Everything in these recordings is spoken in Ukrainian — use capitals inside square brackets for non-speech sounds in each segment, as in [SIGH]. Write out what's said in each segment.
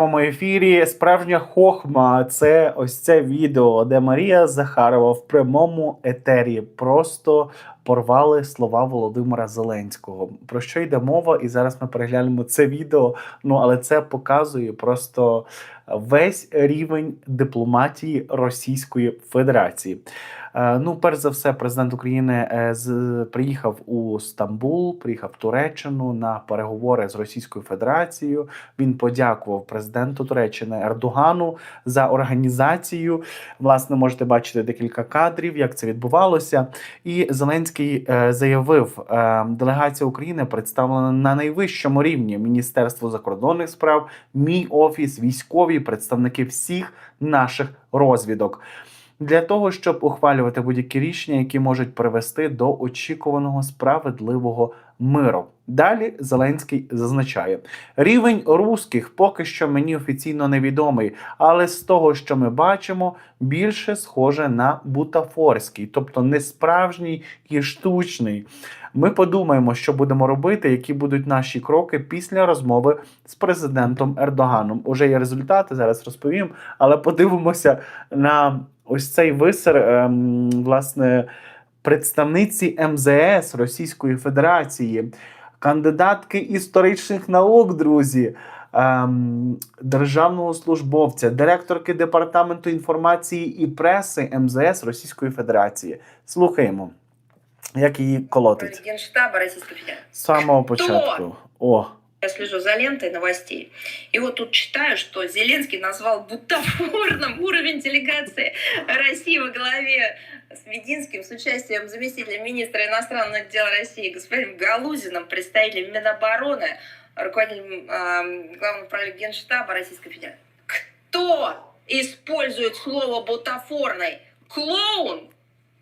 прямому ефірі справжня хохма. Це ось це відео, де Марія Захарова в прямому етері просто порвали слова Володимира Зеленського. Про що йде мова? І зараз ми переглянемо це відео. Ну але це показує просто весь рівень дипломатії Російської Федерації. Е, Ну, перш за все, президент України е, з приїхав у Стамбул, приїхав в Туреччину на переговори з Російською Федерацією. Він подякував президенту Туреччини Ердогану за організацію. Власне, можете бачити декілька кадрів, як це відбувалося. І Зеленський е, заявив, делегація України представлена на найвищому рівні Міністерство закордонних справ, мій офіс, військові, представники всіх наших розвідок. Для того щоб ухвалювати будь-які рішення, які можуть привести до очікуваного справедливого миру. Далі Зеленський зазначає: рівень русських поки що мені офіційно невідомий, але з того, що ми бачимо, більше схоже на бутафорський, тобто не справжній і штучний. Ми подумаємо, що будемо робити, які будуть наші кроки після розмови з президентом Ердоганом. Уже є результати, зараз розповім, але подивимося на ось цей висер, ем, власне, представниці МЗС Російської Федерації, кандидатки історичних наук, друзі. ем, Державного службовця, директорки департаменту інформації і преси МЗС Російської Федерації. Слухаємо, як її колотить Генштаба Российской Федерации. з самого початку. О, Я слежу за лентой новостей. И вот тут читаю, что Зеленский назвал бутафорным уровень делегации России во главе с Мединским с участием заместителя министра иностранных дел России господином Галузиным, представителем Минобороны, руководителем эм, главного управления Генштаба Российской Федерации. Кто использует слово бутафорный? Клоун?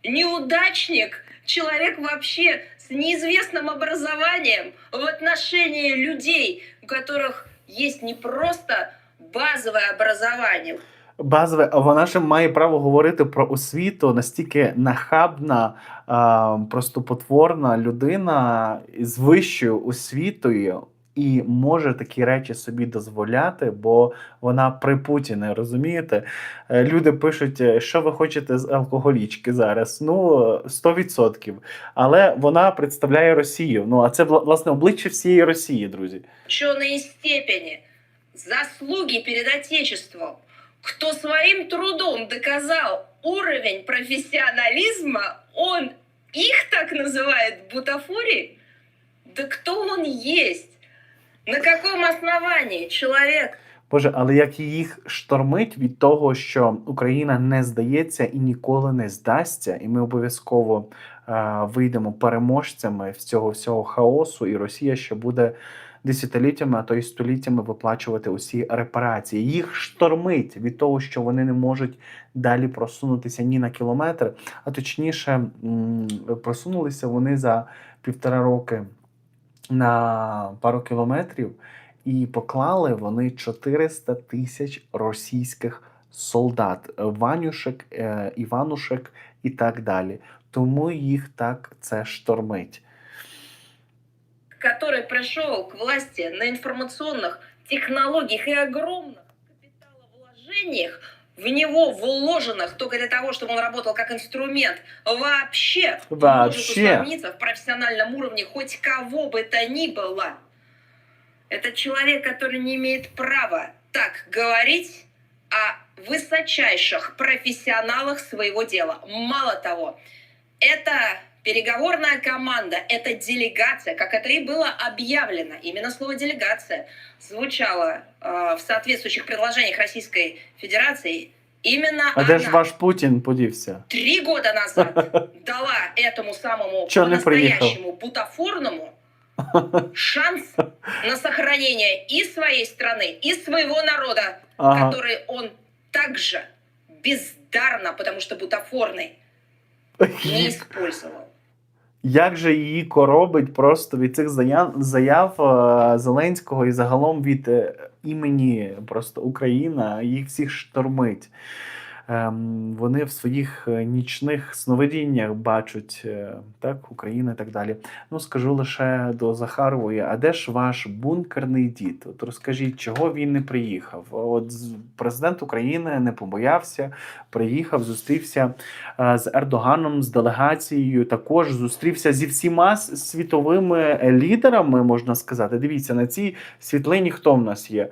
Неудачник? Человек вообще с неизвестным образованием в отношении людей, у которых есть не просто базовое образование, базове, вона ж має право говорити про освіту настільки нахабна, просто потворна людина з вищою освітою. І може такі речі собі дозволяти, бо вона при Путіні, розумієте? Е, Люди пишуть, е, що ви хочете з алкоголічки зараз. Ну, е, 100%. Але вона представляє Росію. Ну, а це власне обличчя всієї Росії, друзі. ученые степени, заслуги перед Отечеством, кто своим трудом доказал уровень профессионализма, он их так называет бутафорией? Да кто он есть? На каком основании человек Боже, але як їх штормить від того, що Україна не здається і ніколи не здасться, і ми обов'язково е, вийдемо переможцями з цього всього хаосу, і Росія ще буде десятиліттями, а то й століттями виплачувати усі репарації. Їх штормить від того, що вони не можуть далі просунутися ні на кілометр, а точніше, м, просунулися вони за півтора роки на пару кілометрів. І поклали вони 400 тисяч російських солдат, ванюшек, е, іванушек і так далі. Тому їх так це штормить. который пришел к власти на информационных технологиях и огромных капиталовложениях, в него вложенных только для того, чтобы он работал как инструмент, вообще, не может Вообще. усомниться в профессиональном уровне хоть кого бы то ни было. Это человек, который не имеет права так говорить о высочайших профессионалах своего дела. Мало того, это переговорная команда, это делегация, как это и было объявлено. Именно слово делегация звучало э, в соответствующих предложениях Российской Федерации. Именно А де ж она ваш Путін подівся? три года назад [LAUGHS] дала этому самому Чё не приехал? по-настоящему бутафорному шанс [LAUGHS] на сохранение и своей страны, и своего народа, Ага. который он также бездарно, потому что бутафорный, не [LAUGHS] использовал. Як же її коробить просто від цих заяв, заяв е, Зеленського і загалом від е, імені просто Україна, їх всіх штормить. Ем, вони в своїх е, нічних сновидіннях бачать е, так, Україну і так далі. Ну, скажу лише до Захарової, а де ж ваш бункерний дід? От розкажіть, чого він не приїхав? От президент України не побоявся, приїхав, зустрівся е, з Ердоганом, з делегацією, також зустрівся зі всіма світовими лідерами, можна сказати. Дивіться, на цій світлині хто в нас є?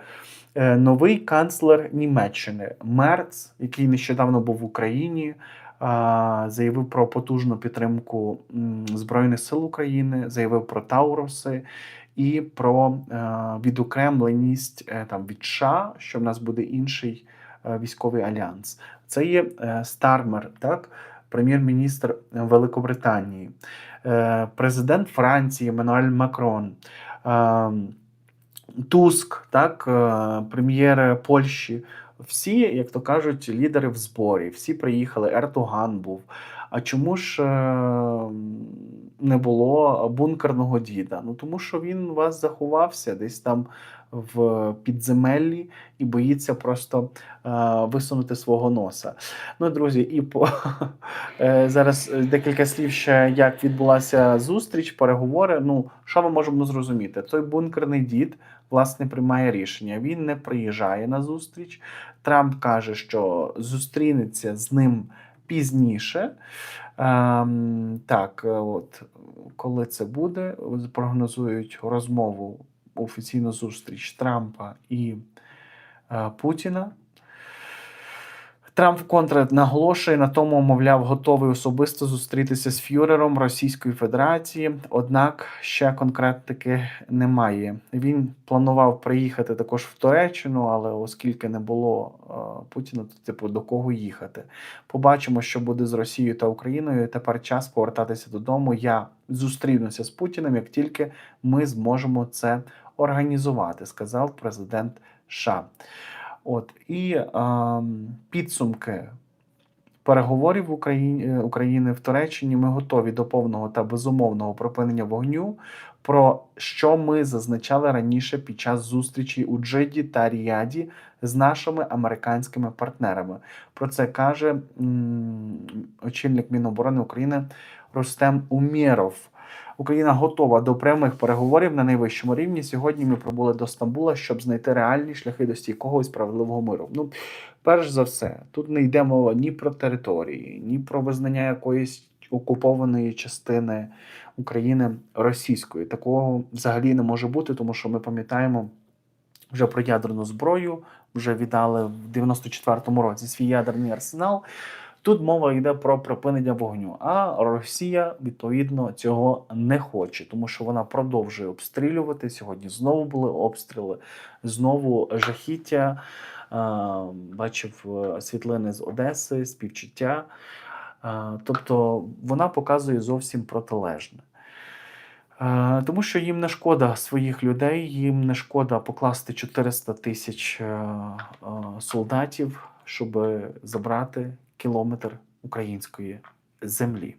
Е, Новий канцлер Німеччини Мерц, який нещодавно був в Україні, заявив про потужну підтримку Збройних сил України, заявив про Тауруси і про е, відокремленість е, там від США, що в нас буде інший е, військовий альянс. Це є е, Стармер, так, прем'єр-міністр Великобританії, е, президент Франції Еммануель Макрон. Туск, так, е, прем'єр Польщі. Всі, як то кажуть, лідери в зборі, всі приїхали. Ертуган був. А чому ж е, не було бункерного діда? Ну тому що він у вас заховався десь там в підземеллі і боїться просто е, висунути свого носа. Ну, друзі, і по [LAUGHS] е, зараз декілька слів ще як відбулася зустріч, переговори. Ну, що ми можемо зрозуміти? Той бункерний дід власне приймає рішення. Він не приїжджає на зустріч. Трамп каже, що зустрінеться з ним пізніше. Ем, так, е, от коли це буде, прогнозують розмову офіційну зустріч Трампа і е, Путіна. Трамп вконтре наголошує на тому, мовляв, готовий особисто зустрітися з фюрером Російської Федерації. Однак ще конкретики немає. Він планував приїхати також в Туреччину, але оскільки не було е, Путіна, то типу до кого їхати. Побачимо, що буде з Росією та Україною. Тепер час повертатися додому. Я зустрінуся з Путіним, як тільки ми зможемо це організувати, сказав президент США. От і е, підсумки переговорів Україні, е, України в Туреччині. Ми готові до повного та безумовного припинення вогню. Про що ми зазначали раніше під час зустрічі у Джиді та Ріаді з нашими американськими партнерами. Про це каже м, очільник Міноборони України Рустем Умєров. Україна готова до прямих переговорів на найвищому рівні. Сьогодні ми прибули до Стамбула, щоб знайти реальні шляхи до стійкого і справедливого миру. Ну, перш за все, тут не йде мова ні про території, ні про визнання якоїсь окупованої частини України російською. Такого взагалі не може бути, тому що ми пам'ятаємо вже про ядерну зброю, вже віддали в 94-му році свій ядерний арсенал. Тут мова йде про припинення вогню. А Росія відповідно цього не хоче, тому що вона продовжує обстрілювати. Сьогодні знову були обстріли, знову жахіття. Бачив е, світлини з Одеси, співчуття. Тобто вона показує зовсім протилежне. Тому що їм не шкода своїх людей, їм не шкода покласти 400 тисяч е, е, солдатів, щоб забрати кілометр української землі.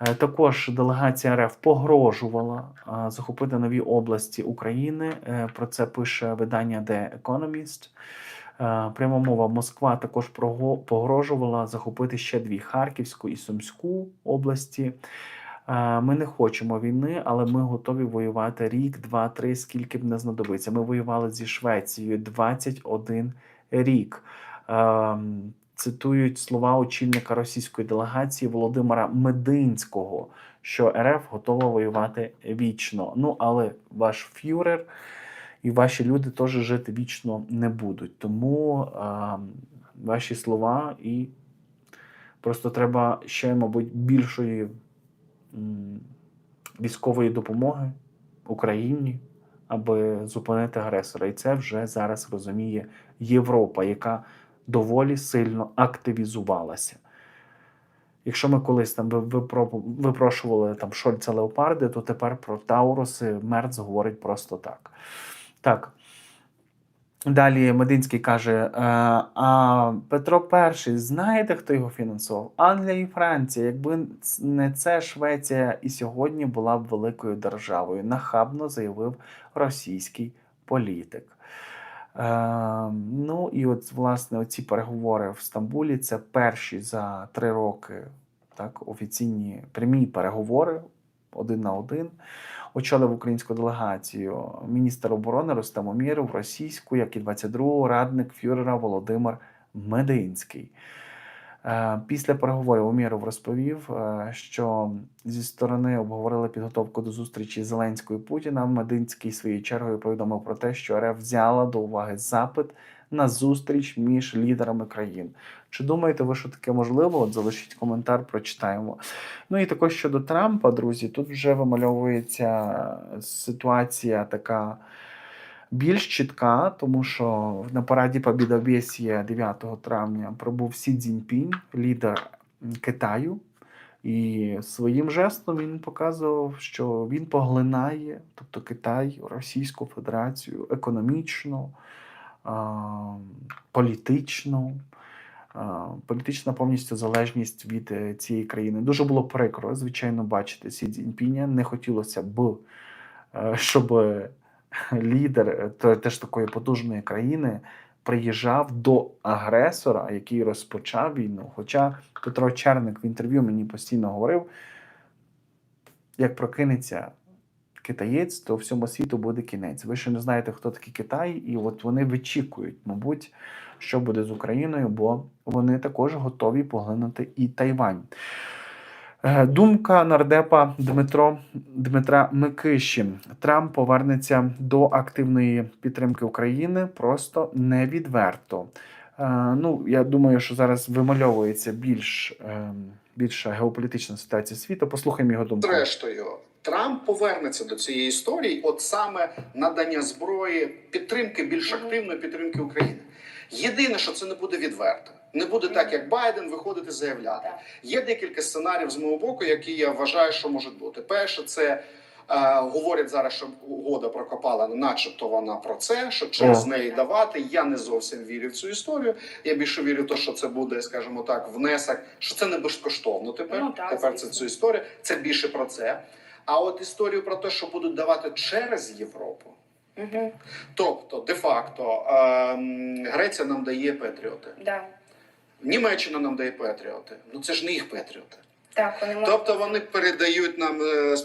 Е, Також делегація РФ погрожувала е, захопити нові області України. Е, Про це пише видання The Economist. Пряма мова Москва також погрожувала захопити ще дві Харківську і Сумську області. Ми не хочемо війни, але ми готові воювати рік, два, три, скільки б не знадобиться. Ми воювали зі Швецією 21 рік. Цитують слова очільника російської делегації Володимира Мединського, що РФ готова воювати вічно. Ну але ваш фюрер і ваші люди теж жити вічно не будуть. Тому ем, ваші слова і просто треба ще, мабуть, більшої м, військової допомоги Україні, аби зупинити агресора. І це вже зараз розуміє Європа, яка доволі сильно активізувалася. Якщо ми колись там випрошували там Шольца Леопарди, то тепер про Тауруси Мерц говорить просто так. Так. Далі Мединський каже: е, а Петро І, знаєте, хто його фінансував? Англія і Франція. Якби не це Швеція і сьогодні була б великою державою, нахабно заявив російський політик. Е, ну і от власне оці переговори в Стамбулі це перші за три роки так, офіційні прямі переговори один на один. Очолив українську делегацію міністр оборони Рустам Умєров, російську, як і 22-го радник фюрера Володимир Мединський. Е, Після переговорів Умєров розповів, е, що зі сторони обговорили підготовку до зустрічі Зеленського і Путіна. Мединський своєю чергою повідомив про те, що РФ взяла до уваги запит на зустріч між лідерами країн. Чи думаєте ви, що таке можливо? От залишіть коментар, прочитаємо. Ну і також щодо Трампа, друзі, тут вже вимальовується ситуація така більш чітка, тому що на параді Побєдобєсія 9 травня пробув Сі Цзіньпінь, лідер Китаю. І своїм жестом він показував, що він поглинає, тобто Китай, Російську Федерацію економічно, політично, політична повністю залежність від е, цієї країни. Дуже було прикро, звичайно, бачити Сі Цзіньпіня. Не хотілося б, е, щоб [LAUGHS] лідер е, теж такої потужної країни приїжджав до агресора, який розпочав війну. Хоча Петро Черник в інтерв'ю мені постійно говорив: як прокинеться китаєць, то всьому світу буде кінець. Ви ще не знаєте, хто такий Китай, і от вони вичікують, мабуть, що буде з Україною, бо вони також готові поглинути і Тайвань. Е, Думка нардепа Дмитро Дмитра Микиші. Трамп повернеться до активної підтримки України просто невідверто. Е, Ну, я думаю, що зараз вимальовується більш, е, більша геополітична ситуація світу. Послухаємо його думку. Зрештою, Трамп повернеться до цієї історії, от саме надання зброї, підтримки більш активної підтримки України. Єдине, що це не буде відверто. Не буде так, як Байден виходити заявляти. Є декілька сценаріїв з мого боку, які я вважаю, що можуть бути. Перше, це е, говорять зараз, що угода прокопала, начебто вона про це, що через неї давати. Я не зовсім вірю в цю історію. Я більше вірю в те, що це буде, скажімо так, внесок, що це не безкоштовно тепер. Ну, так, тепер це цю історію. Це більше про це. А от історію про те, що будуть давати через Європу. Мгм. Тобто, де-факто, ем, Греція нам дає патріоти, Да. Німеччина нам дає патріоти. Ну це ж не їх патріоти. Так, вони Тобто вони передають нам е,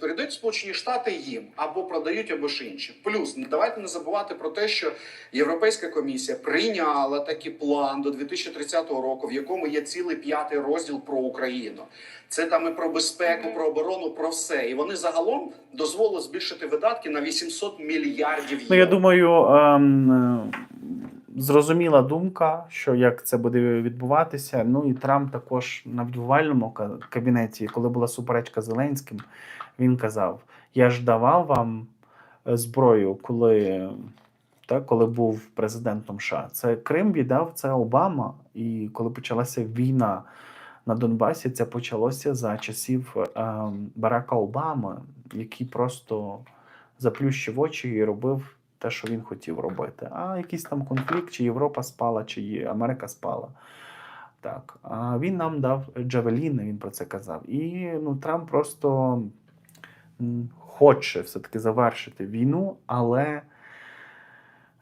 передають Сполучені Штати їм або продають, або ж інші. Плюс не давайте не забувати про те, що Європейська комісія прийняла такий план до 2030 року, в якому є цілий п'ятий розділ про Україну. Це там і про безпеку, про оборону, про все. І вони загалом дозволили збільшити видатки на 800 мільярдів євро. Ну, я думаю, ем, е, зрозуміла думка, що як це буде відбуватися. Ну і Трамп також на відбувальному ка- кабінеті, коли була суперечка Зеленським, він казав: Я ж давав вам е, зброю, коли, так, коли був президентом США. Це Крим віддав це Обама. І коли почалася війна на Донбасі, це почалося за часів ем, Барака Обами, який просто заплющив очі і робив те, що він хотів робити. А якийсь там конфлікт, чи Європа спала, чи Америка спала. Так. А він нам дав Джавеліни, він про це казав. І ну, Трамп просто хоче все-таки завершити війну, але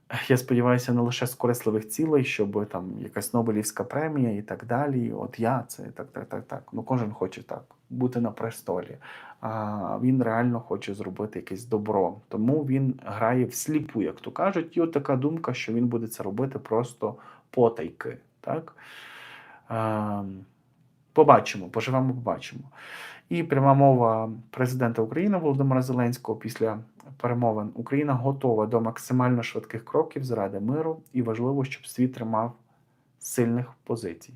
[LAUGHS] я сподіваюся, не лише з корисливих цілей, щоб там якась Нобелівська премія і так далі. От я це так, так, так, так. Ну кожен хоче так бути на престолі. А він реально хоче зробити якесь добро. Тому він грає всліпу, як то кажуть. І от така думка, що він буде це робити просто потайки. Так? Ем, Побачимо, поживемо, побачимо. І пряма мова президента України Володимира Зеленського після перемовин. Україна готова до максимально швидких кроків заради миру, і важливо, щоб світ тримав сильних позицій.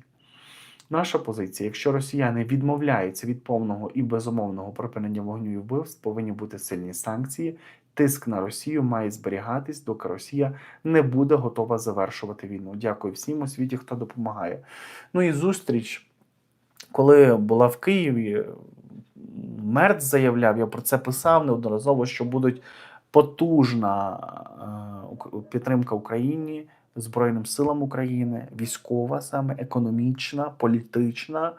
Наша позиція: якщо росіяни відмовляються від повного і безумовного припинення вогню і вбивств, повинні бути сильні санкції. Тиск на Росію має зберігатись, доки Росія не буде готова завершувати війну. Дякую всім у світі, хто допомагає. Ну і зустріч, коли була в Києві, Мерц заявляв, я про це писав неодноразово, що будуть потужна е, підтримка Україні, Збройним силам України, військова, саме економічна, політична,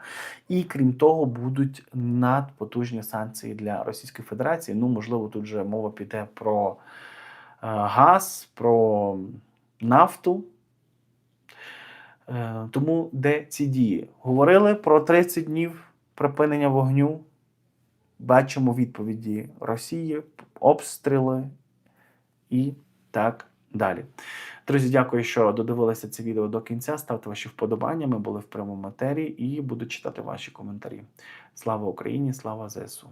і крім того, будуть надпотужні санкції для Російської Федерації. Ну, можливо, тут же мова піде про е, газ, про нафту. Е, Тому де ці дії? Говорили про 30 днів припинення вогню. Бачимо відповіді Росії, обстріли і так далі. Друзі, дякую, що додивилися це відео до кінця. Ставте ваші вподобання. Ми були в прямому матері і буду читати ваші коментарі. Слава Україні! Слава ЗСУ!